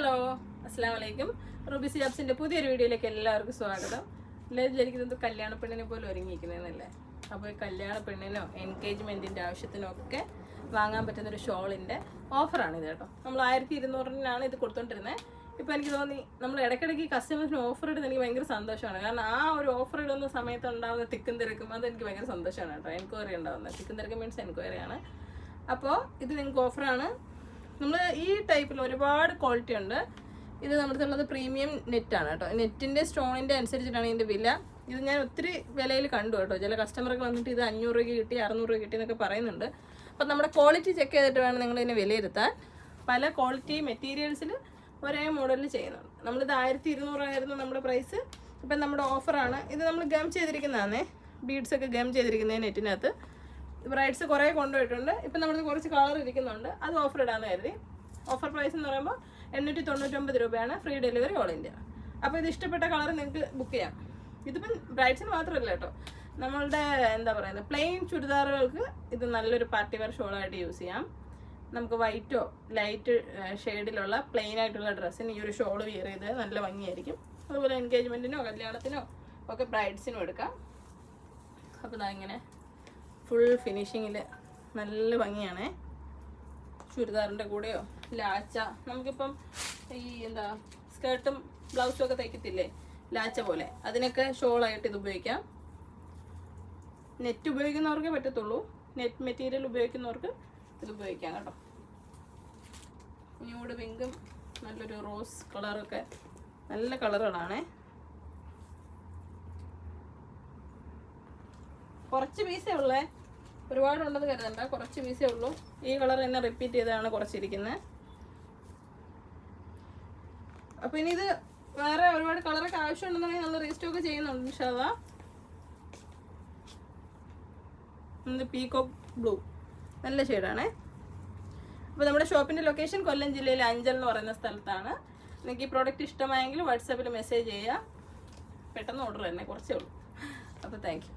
Hello അസ്സാം വലൈക്കും Ruby സിയാബ്സിന്റെ പുതിയൊരു വീഡിയോയിലേക്ക് എല്ലാവർക്കും സ്വാഗതം. എല്ലാവരും വിചാരിക്കുന്നത് കല്യാണ പെണ്ണിനെ പോലെ ഒരുങ്ങിയിരിക്കുന്നതെന്നല്ലേ അപ്പോൾ ഈ കല്യാണ പെണ്ണിനോ എൻഗേജ്മെന്റിന്റെ ആവശ്യത്തിനോ ഒക്കെ വാങ്ങാൻ പറ്റുന്ന ഒരു ഷോളിന്റെ ഓഫറാണ് ഇത് കേട്ടോ. നമ്മൾ ആയിരത്തി ഇരുന്നൂറിനാണ് ഇത് കൊടുത്തോണ്ടിരുന്നത് ഇപ്പൊ എനിക്ക് തോന്നി നമ്മൾ ഇടയ്ക്കിടയ്ക്ക് കസ്റ്റമേഴ്സിന് ഓഫർ ഇടുന്നത് എനിക്ക് ഭയങ്കര സന്തോഷമാണ്. കാരണം ആ ഒരു ഓഫർ ഇടുന്ന സമയത്ത് ഉണ്ടാകുന്ന തിക്കും തിരക്കും അത് എനിക്ക് ഭയങ്കര സന്തോഷമാണ് കേട്ടോ. എൻക്വയറി ഉണ്ടാകുന്നത് തിക്കും തിരക്കും മീൻസ് എൻക്വയറിയാണ്. അപ്പോൾ ഇത് നിങ്ങൾക്ക് ഓഫറാണ് നമ്മൾ ഈ ടൈപ്പിൽ ഒരുപാട് ക്വാളിറ്റി ഉണ്ട്. ഇത് നമ്മുടെ ഉള്ളത് പ്രീമിയം നെറ്റാണ് കേട്ടോ. നെറ്റിന്റെ സ്റ്റോണിന്റെ അനുസരിച്ചിട്ടാണ് ഇതിന്റെ വില. ഇത് ഞാൻ ഒത്തിരി വിലയിൽ കണ്ടു കേട്ടോ. ചില കസ്റ്റമർക്ക് വന്നിട്ട് ഇത് അഞ്ഞൂറ് രൂപ കിട്ടി അറുന്നൂറ് രൂപ കിട്ടി എന്നൊക്കെ പറയുന്നുണ്ട്. അപ്പം നമ്മുടെ ക്വാളിറ്റി ചെക്ക് ചെയ്തിട്ട് വേണം നിങ്ങൾ ഇതിനെ വിലയിരുത്താൻ. പല ക്വാളിറ്റി മെറ്റീരിയൽസിൽ ഒരേ മോഡലിൽ ചെയ്യുന്നുണ്ട്. നമ്മളിത് ആയിരത്തി ഇരുന്നൂറായിരുന്നു നമ്മുടെ പ്രൈസ് ഇപ്പം നമ്മുടെ ഓഫറാണ് ഇത് നമ്മൾ ഗം ചെയ്തിരിക്കുന്നതാണേ. ബീഡ്സൊക്കെ ഗം ചെയ്തിരിക്കുന്നത് നെറ്റിനകത്ത്. ബ്രൈഡ്സ് കുറേ കൊണ്ടുപോയിട്ടുണ്ട്. ഇപ്പം നമ്മുടെ കുറച്ച് കളർ ഇരിക്കുന്നുണ്ട്. അത് ഓഫർ ഇടാന്ന് കരുതി. ഓഫർ പ്രൈസ് എന്ന് പറയുമ്പോൾ എണ്ണൂറ്റി തൊണ്ണൂറ്റൊമ്പത് രൂപയാണ് ഫ്രീ ഡെലിവറി ഓൾ ഇന്ത്യ അപ്പോൾ ഇത് ഇഷ്ടപ്പെട്ട കളർ നിങ്ങൾക്ക് ബുക്ക് ചെയ്യാം. ഇതിപ്പം ബ്രൈഡ്സിന് മാത്രമല്ല കേട്ടോ. നമ്മളുടെ എന്താ പറയുന്നത് പ്ലെയിൻ ചുരിദാറുകൾക്ക് ഇത് നല്ലൊരു പാർട്ടി വെയർ ഷോളായിട്ട് യൂസ് ചെയ്യാം. നമുക്ക് വൈറ്റോ ലൈറ്റ് ഷെയ്ഡിലുള്ള പ്ലെയിൻ ആയിട്ടുള്ള ഡ്രസ്സിന് ഈ ഒരു ഷോൾ വിയർ ചെയ്ത് നല്ല ഭംഗിയായിരിക്കും. അതുപോലെ എൻഗേജ്മെന്റിനോ കല്യാണത്തിനോ ഒക്കെ ബ്രൈഡ്സിനും എടുക്കാം. അപ്പോൾ ഇതാ ഇങ്ങനെ ഫുൾ ഫിനിഷിങ്ങിൽ നല്ല ഭംഗിയാണേ. ചുരിദാറിന്റെ കൂടെയോ? ലാച്ച. നമുക്കിപ്പം ഈ എന്താ സ്കേർട്ടും ബ്ലൗസും ഒക്കെ തയ്ക്കത്തില്ലേ? ലാച്ച പോലെ. അതിനൊക്കെ ഷോളായിട്ട് ഇത് ഉപയോഗിക്കാം. നെറ്റ് ഉപയോഗിക്കുന്നവർക്കേ പറ്റത്തുള്ളൂ. നെറ്റ് മെറ്റീരിയൽ ഉപയോഗിക്കുന്നവർക്ക് ഇത് ഉപയോഗിക്കാം കേട്ടോ. ന്യൂഡ് പിങ്കും നല്ലൊരു റോസ് കളറൊക്കെ. നല്ല കളറുകളാണേ. കുറച്ച് പീസേ ഉള്ളേ. ഒരുപാടുണ്ടെന്ന് കരുതണ്ട. കുറച്ച് പീസേ ഉള്ളൂ. ഈ കളർ തന്നെ റിപ്പീറ്റ് ചെയ്താണ് കുറച്ചിരിക്കുന്നത് അപ്പൊ ഇനി ഇത് വേറെ ഒരുപാട് കളറൊക്കെ ആവശ്യമുണ്ടെന്നുണ്ടെങ്കിൽ നമ്മൾ റീസ്റ്റോക്ക് ചെയ്യുന്നുണ്ട് ഇൻഷാല്ല ഇത് പീകോക്ക് ബ്ലൂ നല്ല ഷെയ്ഡാണേ അപ്പോൾ നമ്മുടെ ഷോപ്പിന്റെ ലൊക്കേഷൻ കൊല്ലം ജില്ലയിലെ അഞ്ചൽ എന്ന് പറയുന്ന സ്ഥലത്താണ്. നിങ്ങൾക്ക് ഈ പ്രോഡക്റ്റ് ഇഷ്ടമായെങ്കിൽ വാട്സാപ്പിൽ മെസ്സേജ് ചെയ്യുക പെട്ടെന്ന് ഓർഡർ തന്നെ കുറച്ചേ ഉള്ളൂ. അപ്പോൾ താങ്ക്